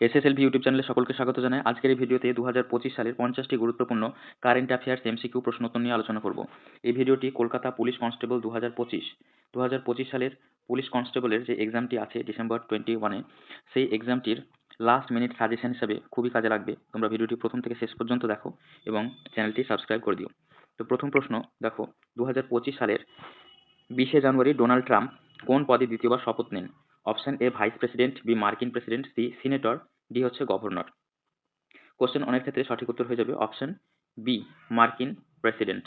এসএসএলভি YouTube চ্যানেলে সকলকে স্বাগত জানাই। আজকের এই ভিডিওতে দু হাজার পঁচিশ সালের পঞ্চাশটি গুরুত্বপূর্ণ কারেন্ট অ্যাফেয়ার্স, এমসিকিউ প্রশ্নোত্তর নিয়ে আলোচনা করব। এই ভিডিওটি কলকাতা পুলিশ কনস্টেবল দু হাজার পঁচিশ দু হাজার পঁচিশ সালের পুলিশ কনস্টেবলের যে এক্সামটি আছে ডিসেম্বর টোয়েন্টি ওয়ানে সেই এক্সামটির লাস্ট মিনিট সাজেশন হিসেবে খুবই কাজে লাগবে। তোমরা ভিডিওটি প্রথম থেকে শেষ পর্যন্ত দেখো এবং চ্যানেলটি সাবস্ক্রাইব করে দিও। তো প্রথম প্রশ্ন, দেখো দু হাজার পঁচিশ সালের বিশে জানুয়ারি ডোনাল্ড ট্রাম্প কোন পদে দ্বিতীয়বার শপথ নেন? Option A vice president, B মার্কিন প্রেসিডেন্ট, সি সিনেটর, ডি হচ্ছে গভর্নর। কোশ্চেন অনেক ক্ষেত্রে সঠিক উত্তর হয়ে যাবে। অপশান বি, মার্কিন প্রেসিডেন্ট।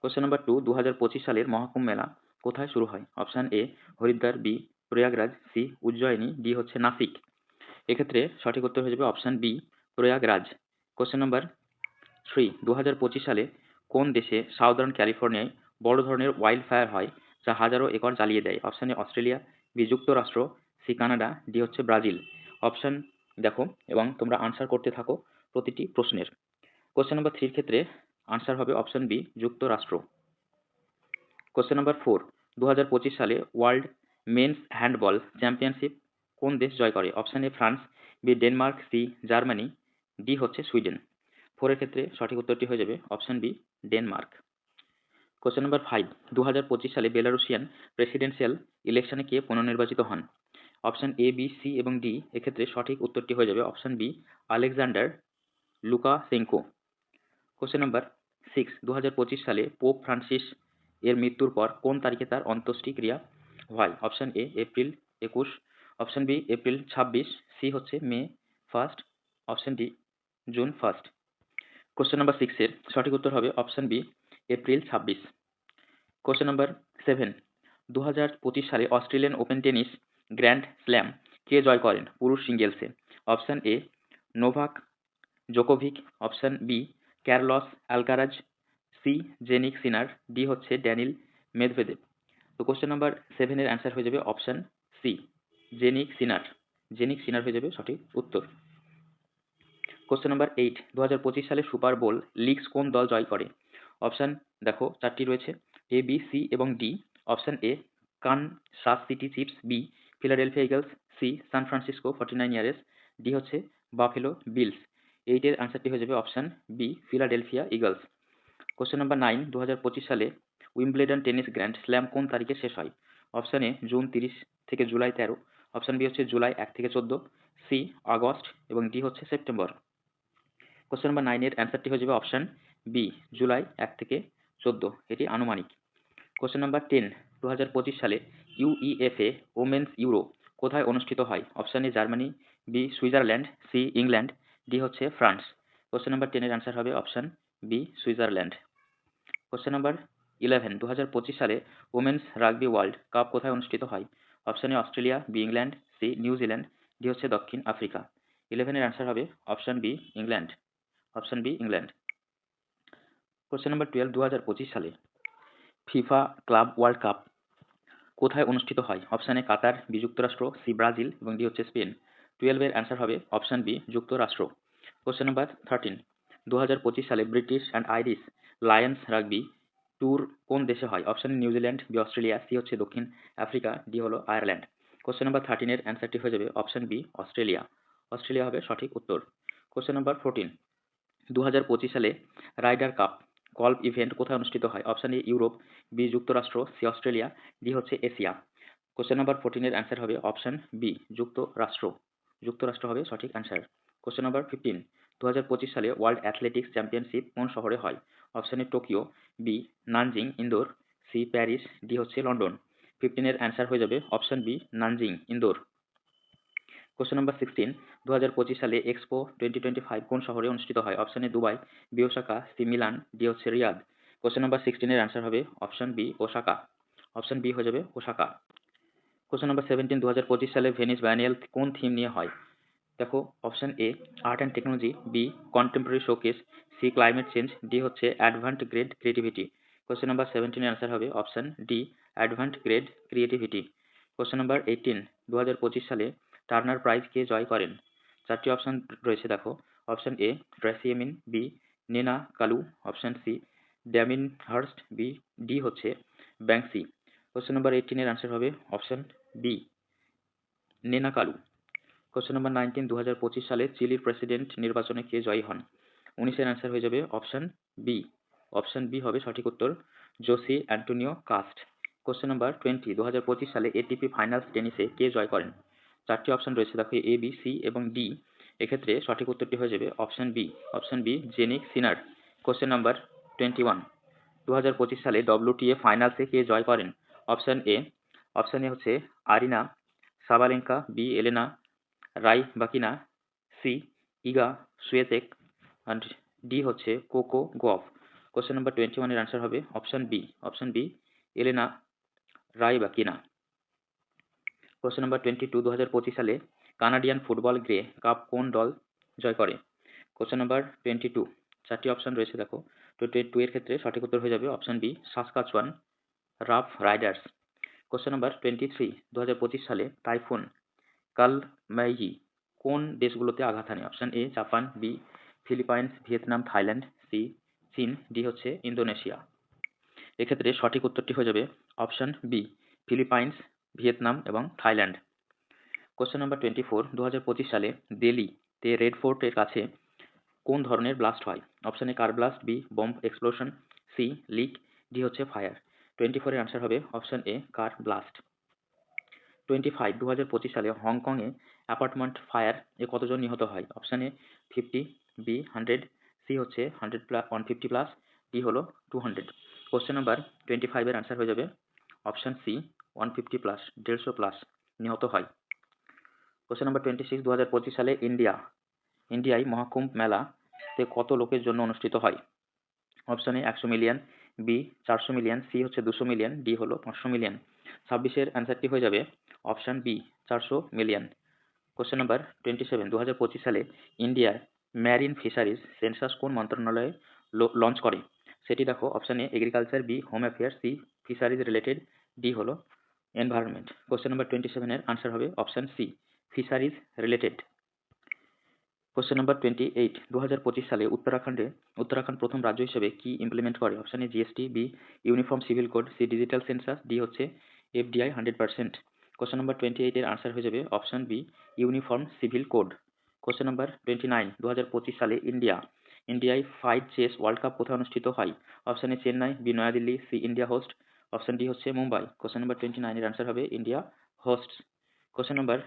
কোশ্চেন নাম্বার টু দু হাজার পঁচিশ সালের মহাকুম্ভ মেলা কোথায় শুরু হয়? Option A, Haridwar, B, Prayagraj, C, Ujjayini, D হচ্ছে নাসিক। এক্ষেত্রে সঠিক উত্তর হয়ে যাবে option B, Prayagraj. Question number three দু হাজার পঁচিশ সালে কোন দেশে সাউদার্ন ক্যালিফোর্নিয়ায় বড় ধরনের ওয়াইল্ড ফায়ার হয়, যা হাজারো একর জ্বালিয়ে দেয়? অপশানে অস্ট্রেলিয়া বি যুক্তরাষ্ট্র সি কানাডা, ডি হচ্ছে ব্রাজিল। অপশান দেখো এবং তোমরা আনসার করতে থাকো প্রতিটি প্রশ্নের। কোশ্চেন নাম্বার থ্রির ক্ষেত্রে আনসার হবে অপশান বি, যুক্তরাষ্ট্র। কোশ্চেন নাম্বার ফোর দু হাজার পঁচিশ সালে ওয়ার্ল্ড মেন্স হ্যান্ডবল চ্যাম্পিয়নশিপ কোন দেশ জয় করে? Option A, France, B, Denmark, C, Germany, D হচ্ছে সুইডেন। ফোরের ক্ষেত্রে সঠিক উত্তরটি হয়ে যাবে option B, Denmark. Question number five দু হাজার পঁচিশ সালে বেলারুশিয়ান প্রেসিডেন্সিয়াল ইলেকশনে কে পুনর্নির্বাচিত হন? অপশান এ বি সি এবং ডি এক্ষেত্রে সঠিক উত্তরটি হয়ে যাবে option B Alexander Lukashenko question number six দু হাজার পঁচিশ সালে পোপ ফ্রান্সিস এর মৃত্যুর পর কোন তারিখে তার অন্ত্যেষ্টিক্রিয়া হয়? অপশান এ এপ্রিল একুশ। অপশান বি এপ্রিল ছাব্বিশ। সি হচ্ছে May first option D June first question number সিক্সের সঠিক উত্তর হবে অপশান বি এপ্রিল ছাব্বিশ। কোশ্চেন নাম্বার সেভেন দু হাজার পঁচিশ সালে Australian Open tennis grand slam কে জয় করেন পুরুষ সিঙ্গেলসে option A Novak Djokovic option B Carlos Alcaraz C Jannik Sinner D হচ্ছে ড্যানিল মেদভেদেব তো কোশ্চেন নাম্বার সেভেনের অ্যান্সার হয়ে যাবে অপশান সি জেনিক সিনার জেনিক সিনার হয়ে যাবে সঠিক উত্তর। কোশ্চেন নাম্বার এইট দু সালে সুপার বোল লিগস কোন দল জয় করে? অপশান দেখো, চারটি রয়েছে। এ বি সি এবং D option A Kansas City Chiefs B Philadelphia Eagles C San Francisco forty niners D হচ্ছে বাফেলো বিলস এইটের আনসারটি হয়ে যাবে option B Philadelphia Eagles question number nine দু হাজার পঁচিশ সালে উইম্বলেডন টেনিস গ্র্যান্ড স্ল্যাম কোন তারিখে শেষ হয়? অপশান এ জুন তিরিশ থেকে জুলাই তেরো। অপশান বি হচ্ছে জুলাই এক থেকে চোদ্দ। সি আগস্ট এবং ডি হচ্ছে সেপ্টেম্বর কোশ্চেন নাম্বার নাইনের অ্যান্সারটি হয়ে যাবে অপশান বি জুলাই এক থেকে চোদ্দ, এটি আনুমানিক। কোশ্চেন নাম্বার টেন দু হাজার পঁচিশ সালে ইউইএফএ ওমেন্স ইউরো কোথায় অনুষ্ঠিত হয়? Option A Germany B Switzerland C England D হচ্ছে ফ্রান্স কোশ্চেন নাম্বার টেনের অ্যান্সার হবে option B Switzerland question number eleven দু হাজার পঁচিশ সালে ওমেন্স রাগবি ওয়ার্ল্ড কাপ কোথায় অনুষ্ঠিত হয়? Option A Australia B England C New Zealand D হচ্ছে দক্ষিণ আফ্রিকা। ইলেভেনের অ্যান্সার হবে option B England option B England question number twelve দু হাজার পঁচিশ সালে ফিফা ক্লাব ওয়ার্ল্ড কাপ কোথায় অনুষ্ঠিত হয়? অপশান কাতার বি যুক্তরাষ্ট্র সি ব্রাজিল এবং ডি হচ্ছে স্পেন। টুয়েলভের অ্যান্সার হবে অপশান বি যুক্তরাষ্ট্র। কোশ্চেন নাম্বার থার্টিন দু হাজার পঁচিশ সালে British and Irish Lions rugby tour কোন দেশে হয়? Option A New Zealand B Australia C হচ্ছে দক্ষিণ আফ্রিকা ডি হলো আয়ারল্যান্ড কোশ্চেন নাম্বার থার্টিনের অ্যান্সারটি হয়ে যাবে অপশান বি অস্ট্রেলিয়া অস্ট্রেলিয়া হবে সঠিক উত্তর। কোশ্চেন নাম্বার ফোরটিন দু হাজার পঁচিশ সালে রাইডার কাপ গল্ফ ইভেন্ট কোথায় অনুষ্ঠিত হয়? অপশান এ ইউরোপ বি যুক্তরাষ্ট্র সি অস্ট্রেলিয়া ডি হচ্ছে এশিয়া কোশ্চেন নাম্বার ফোরটিনের অ্যান্সার হবে অপশান বি যুক্তরাষ্ট্র। যুক্তরাষ্ট্র হবে সঠিক অ্যান্সার কোশ্চেন নাম্বার ফিফটিন দু হাজার পঁচিশ সালে ওয়ার্ল্ড অ্যাথলেটিক্স চ্যাম্পিয়নশিপ কোন শহরে হয়? Option A Tokyo B Nanjing indoor C Paris D হচ্ছে লন্ডন ফিফটিনের অ্যান্সার হয়ে যাবে option B Nanjing indoor question number sixteen দু হাজার পঁচিশ সালে এক্সপো টোয়েন্টি টোয়েন্টি ফাইভ কোন শহরে অনুষ্ঠিত হয়? Option A Dubai B Osaka C Milan D হচ্ছে রিয়াদ কোশ্চেন নাম্বার সিক্সটিনের অ্যান্সার হবে option B Osaka option B হয়ে যাবে ওসাকা কোশ্চেন নাম্বার সেভেন্টিন দু হাজার পঁচিশ সালে ভেনিস ব্যানিয়াল কোন থিম নিয়ে হয়? দেখো option A art and technology B contemporary showcase C climate change D হচ্ছে avant garde creativity question number সেভেন্টিনের answer হবে option D avant garde creativity question number eighteen দু হাজার পঁচিশ সালে টার্নার প্রাইজ কে জয় করেন। চারটি অপশান রয়েছে, দেখো। Option A Tracey Emin B Nnena Kalu option C Damien Hirst B D হচ্ছে ব্যাংসি কোশ্চেন নাম্বার এইটিনের অ্যান্সার হবে option B Nnena Kalu question number nineteen দু হাজার পঁচিশ সালে চিলির প্রেসিডেন্ট নির্বাচনে কে জয়ী হন? উনিশের অ্যান্সার হয়ে যাবে অপশন বি অপশন বি হবে সঠিক উত্তর Jose Antonio Kast question number twenty দু হাজার পঁচিশ সালে এটিপি ফাইনালস টেনিসে কে জয় করেন? চারটি অপশন রয়েছে, দেখো এ বি সি এবং ডি এক্ষেত্রে সঠিক উত্তরটি হয়ে যাবে option B option B Jannik Sinner question number twenty one দু হাজার পঁচিশ সালে ডব্লিউটিএ ফাইনালসে কে জয় করেন? অপশন এ অপশন এ হচ্ছে Aryna Sabalenka B Elena Rybakina C Iga Swiatek and D হচ্ছে Coco Gauff question number twenty ওয়ানের আনসার হবে option B option B Elena Rybakina question number twenty two দু হাজার পঁচিশ সালে কানাডিয়ান ফুটবল গ্রে কাপ কোন দল জয় করে? কোশ্চেন নাম্বার টোয়েন্টি টু চারটি অপশন রয়েছে দেখো। টোয়েন্টি টু এর ক্ষেত্রে সঠিক উত্তর হয়ে যাবে option B Saskatchewan Roughriders. Question number twenty three দু হাজার পঁচিশ সালে টাইফুন কালমাইজি কোন দেশগুলোতে আঘাত হানে? Option A Japan B Philippines, Vietnam, Thailand C চীন ডি হচ্ছে ইন্দোনেশিয়া। এক্ষেত্রে সঠিক উত্তরটি হয়ে যাবে অপশন বি ফিলিপাইন্স ভিয়েতনাম এবং Thailand. Question number twenty four দু হাজার পঁচিশ সালে দিল্লিতে রেড ফোর্টের কাছে কোন ধরনের ব্লাস্ট হয়? Option car blast B bomb explosion C leak D হচ্ছে ফায়ার টোয়েন্টি ফোরের আনসার হবে option A car blast twenty five দু হাজার পঁচিশ সালে হংকংয়ে অ্যাপার্টমেন্ট ফায়ার এ কতজন নিহত হয়? Option A fifty B hundred C হচ্ছে hundred plus one fifty plus D হলো two hundred question number twenty ফাইভের আনসার হয়ে যাবে option C one fifty plus দেড়শো প্লাস নিহত হয়। কোশ্চেন নাম্বার টোয়েন্টি সিক্স দু হাজার পঁচিশ সালে ইন্ডিয়া, ইন্ডিয়ায় মহাকুম্ভ মেলাতে কত লোকের জন্য অনুষ্ঠিত হয়? অপশন এ একশো মিলিয়ন বি চারশো মিলিয়ন সি হচ্ছে দুশো মিলিয়ন ডি হলো পাঁচশো মিলিয়ন ছাব্বিশের অ্যান্সারটি হয়ে যাবে? অপশান বি চারশো million question number twenty seven দু হাজার পঁচিশ সালে ইন্ডিয়ার ম্যারিন ফিশারিজ সেন্সাস কোন মন্ত্রণালয়ে লঞ্চ করে? সেটি দেখো option A agriculture B home affair C fisheries related D হলো এনভায়রনমেন্ট কোশ্চেন নাম্বার টোয়েন্টি সেভেনের আনসার হবে option C fisheries related question number twenty eight দু হাজার পঁচিশ সালে উত্তরাখণ্ডে, উত্তরাখণ্ড প্রথম রাজ্য হিসেবে কি ইমপ্লিমেন্ট করে? Option A GST B uniform civil code C digital census D হচ্ছে FDI hundred percent question number twenty এইটের আনসার হয়ে যাবে option B uniform civil code question number twenty nine দু হাজার পঁচিশ সালে ইন্ডিয়া ইন্ডিয়ায় ফাইভ চেস ওয়ার্ল্ড কাপ কোথায় অনুষ্ঠিত হয়? Option Chennai B New Delhi C India host option D হচ্ছে মুম্বাই। কোশ্চেন নাম্বার টোয়েন্টি নাইনের আনসার হবে India host question number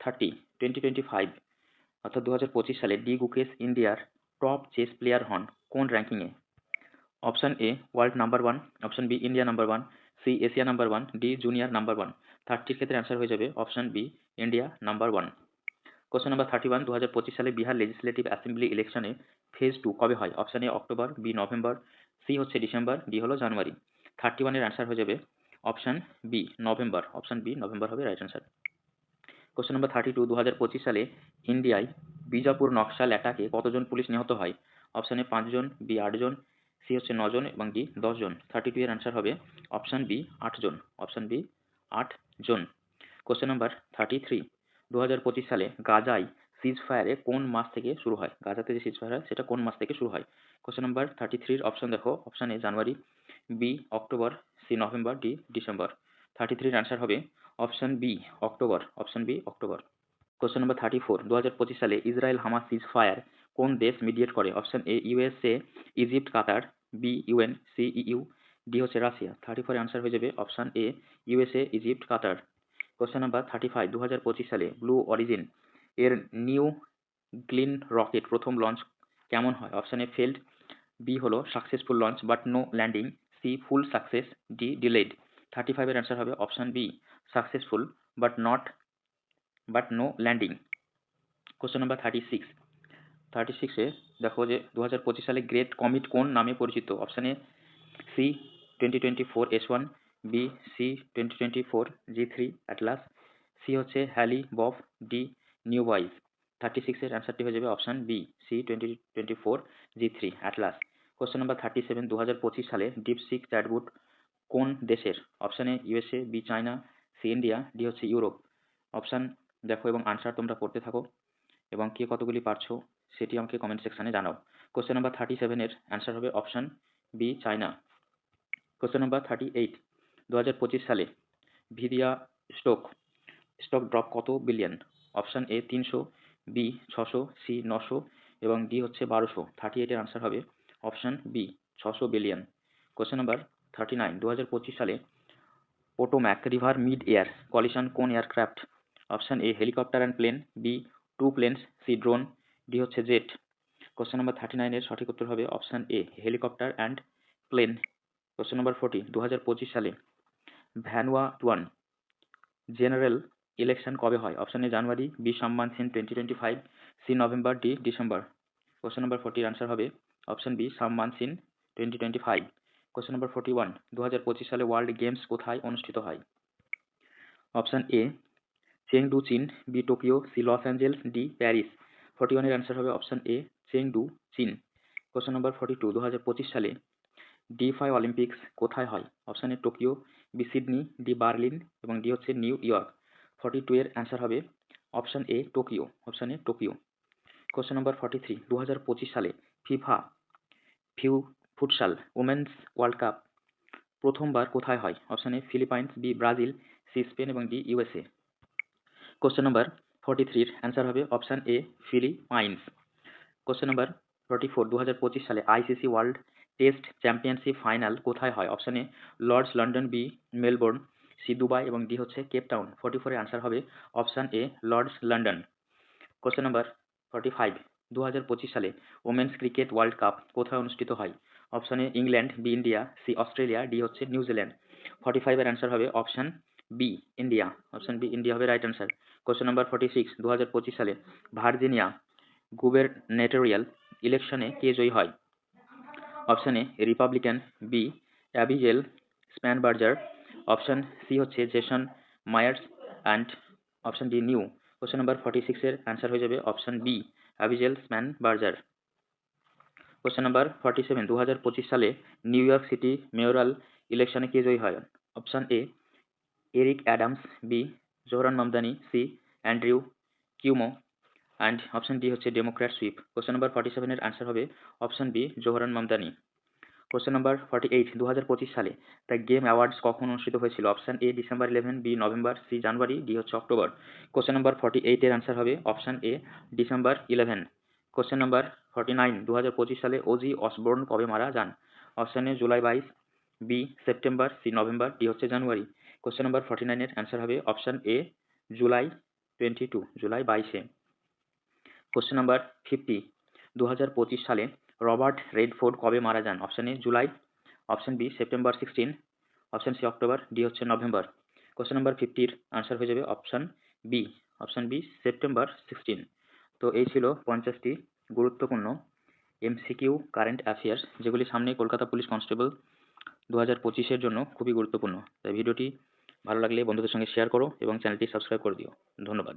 thirty twenty twenty five অর্থাৎ দু হাজার পঁচিশ সালে ডি গুকেশ ইন্ডিয়ার টপ চেস প্লেয়ার হন কোন র্যাঙ্কিংয়ে option A world number one option B India number one C Asia number one D junior number one থার্টির ক্ষেত্রে অ্যান্সার হয়ে যাবে option B India number one question number thirty one দু হাজার পঁচিশ সালে বিহার লেজিসলেটিভ অ্যাসেম্বলি ইলেকশনে ফেজ টু কবে হয়? Option A October B November C হচ্ছে ডিসেম্বর ডি হলো জানুয়ারি থার্টি ওয়ানের অ্যান্সার হয়ে যাবে option B November option B November হবে right answer question number thirty two দু হাজার পঁচিশ সালে ইন্ডিয়ায় বিজাপুর নকশাল অ্যাটাকে কতজন পুলিশ নিহত হয়? অপশান পাঁচজন বি আটজন সি হচ্ছে নজন এবং ডি দশজন। থার্টি টু এর অ্যান্সার হবে অপশান বি আটজন। অপশান বি আট জন কোশ্চেন নাম্বার থার্টি থ্রি দু হাজার পঁচিশ সালে গাজায় সিজ ফায়ারে কোন মাস থেকে শুরু হয়? গাজাতে যে সিজ ফায়ার হয়, সেটা কোন মাস থেকে শুরু হয়? কোশ্চেন নাম্বার থার্টি থ্রির অপশান দেখো। Option January. B October C November D December thirty থ্রির অ্যান্সার হবে option B October option B October question number thirty four দু হাজার পঁচিশ সালে ইসরায়েল হামাস সিজ ফায়ার কোন দেশ মিডিয়েট করে? Option A USA Egypt Qatar B UN C EU D হচ্ছে রাশিয়া। থার্টি ফোর অ্যান্সার হয়ে যাবে option A USA Egypt Qatar question number thirty five দু হাজার পঁচিশ সালে ব্লু অরিজিন এর নিউ গ্লিন রকেট প্রথম লঞ্চ কেমন হয়? অপশান এ ফেল্ড বি হলো successful launch but no landing C full success D delayed thirty ফাইভের অ্যান্সার হবে option B successful but not but no landing question number thirty six thirty সিক্সে দেখো যে দু হাজার পঁচিশ সালে গ্রেট কমিট কোন নামে পরিচিত? Option C twenty twenty four S one B C twenty twenty four G three Atlas C হচ্ছে Hale Bopp D NEOWISE thirty সিক্সের অ্যান্সারটি হয়ে যাবে option B C twenty twenty four G three Atlas question number thirty seven দু হাজার পঁচিশ সালে DeepSeek chatbot কোন দেশের? Option USA B China C India D হচ্ছে ইউরোপ অপশান দেখো এবং আনসার তোমরা করতে থাকো এবং কে কতগুলি পারছ সেটি আমাকে কমেন্ট সেকশানে জানাও। কোশ্চেন নাম্বার থার্টি সেভেনের অ্যান্সার হবে option B China question number thirty eight দু হাজার পঁচিশ সালে ভিদিয়া স্টক স্টক ড্রপ কত বিলিয়ন অপশান এ তিনশো বি ছশো সি নশো এবং ডি হচ্ছে বারোশো। থার্টি এইটের আনসার হবে অপশান বি, ছশো billion question number thirty nine দু হাজার পঁচিশ সালে Potomac river mid air collision কোন aircraft option A helicopter and plane B two planes C drone D হচ্ছে জেট কোশ্চেন নাম্বার থার্টি নাইনের সঠিক উত্তর হবে option A helicopter and plane question number forty দু হাজার পঁচিশ সালে ভ্যানুয়া টুয়ান জেনারেল ইলেকশন কবে হয়? অপশান এ জানুয়ারি বি সম্মান scene twenty twenty five C November D December question number ফোর্টির answer হবে অপশান বি সম্মান scene twenty twenty five question number forty one দু হাজার পঁচিশ সালে ওয়ার্ল্ড গেমস কোথায় অনুষ্ঠিত হয়? অপশান এ, চেংডু, চীন, B, Tokyo, C, Los Angeles, D, Paris. Forty ওয়ানের অ্যান্সার হবে অপশান এ, চেংডু, চীন। কোশ্চেন নম্বর ফোর্টি টু দু হাজার পঁচিশ সালে ডি ফাইভ অলিম্পিক্স কোথায় হয়? Option A, Tokyo, B, Sydney, D, Berlin এবং ডি হচ্ছে নিউ ইয়র্ক। ফর্টি টু এর অ্যান্সার হবে option A, Tokyo. Option A, Tokyo. Question number forty three দু হাজার পঁচিশ সালে FIFA few, futsal women's world cup, প্রথমবার কোথায় হয়? Option A, Philippines, B, Brazil, C, Spain এবং D, USA. Question number forty থ্রির অ্যান্সার হবে option A, Philippines. Question number forty four দু হাজার পঁচিশ সালে ICC world test championship final কোথায় হয়? Option A, Lord's London B, Melbourne, C, Dubai এবং ডি হচ্ছে কেপ টাউন। ফর্টি ফোরের আনসার হবে option A, Lord's London. Question number forty five দু হাজার পঁচিশ সালে ওমেন্স ক্রিকেট ওয়ার্ল্ড কাপ কোথায় অনুষ্ঠিত হয়? Option A England B India C Australia D হচ্ছে নিউজিল্যান্ড ফর্টি ফাইভের অ্যান্সার হবে option B India option B India হবে right answer question number forty six দু হাজার পঁচিশ সালে ভার্জিনিয়া গুবেরনেটোরিয়াল ইলেকশনে কে জয়ী হয়? Option A Republican B Abigail Spanberger option C হচ্ছে Jason Miyares and option D new question number forty সিক্সের অ্যান্সার হয়ে যাবে option B Abigail Spanberger question number forty seven দু হাজার পঁচিশ সালে নিউ ইয়র্ক সিটি মেয়রাল ইলেকশনে কে জয়ী হয়? Option A Eric Adams B Zohran Mamdani C Andrew Cuomo and option D হচ্ছে Democrat sweep question number forty সেভেনের আনসার হবে option B Zohran Mamdani question number forty eight দু হাজার পঁচিশ সালে দ্য গেম অ্যাওয়ার্ডস কখন অনুষ্ঠিত হয়েছিল? Option A December eleven B November C January D হচ্ছে অক্টোবর কোশ্চেন নাম্বার ফর্টি এইটের আনসার হবে option A December eleven question number forty nine দু হাজার পঁচিশ সালে ওজি অসবোর্ন কবে মারা যান? অপশান এ জুলাই বাইশ B September C November D হচ্ছে জানুয়ারি কোশ্চেন নাম্বার ফর্টি নাইনের অ্যান্সার হবে option A July twenty two July বাইশে. কোশ্চেন নাম্বার ফিফটি দু হাজার পঁচিশ সালে রবার্ট রেডফোর্ড কবে মারা যান? Option A July option B September sixteen option C October D হচ্ছে নভেম্বর কোশ্চেন নাম্বার ফিফটির আনসার হয়ে যাবে option B option B September sixteen তো এই ছিল পঞ্চাশটি গুরুত্বপূর্ণ এমসিকিউ কারেন্ট অ্যাফেয়ার্স যেগুলি সামনে কলকাতা পুলিশ কনস্টেবল দু হাজার পঁচিশের জন্য খুবই গুরুত্বপূর্ণ। তাই ভিডিওটি ভালো লাগলে বন্ধুদের সঙ্গে শেয়ার করো এবং চ্যানেলটি সাবস্ক্রাইব করে দিও। ধন্যবাদ।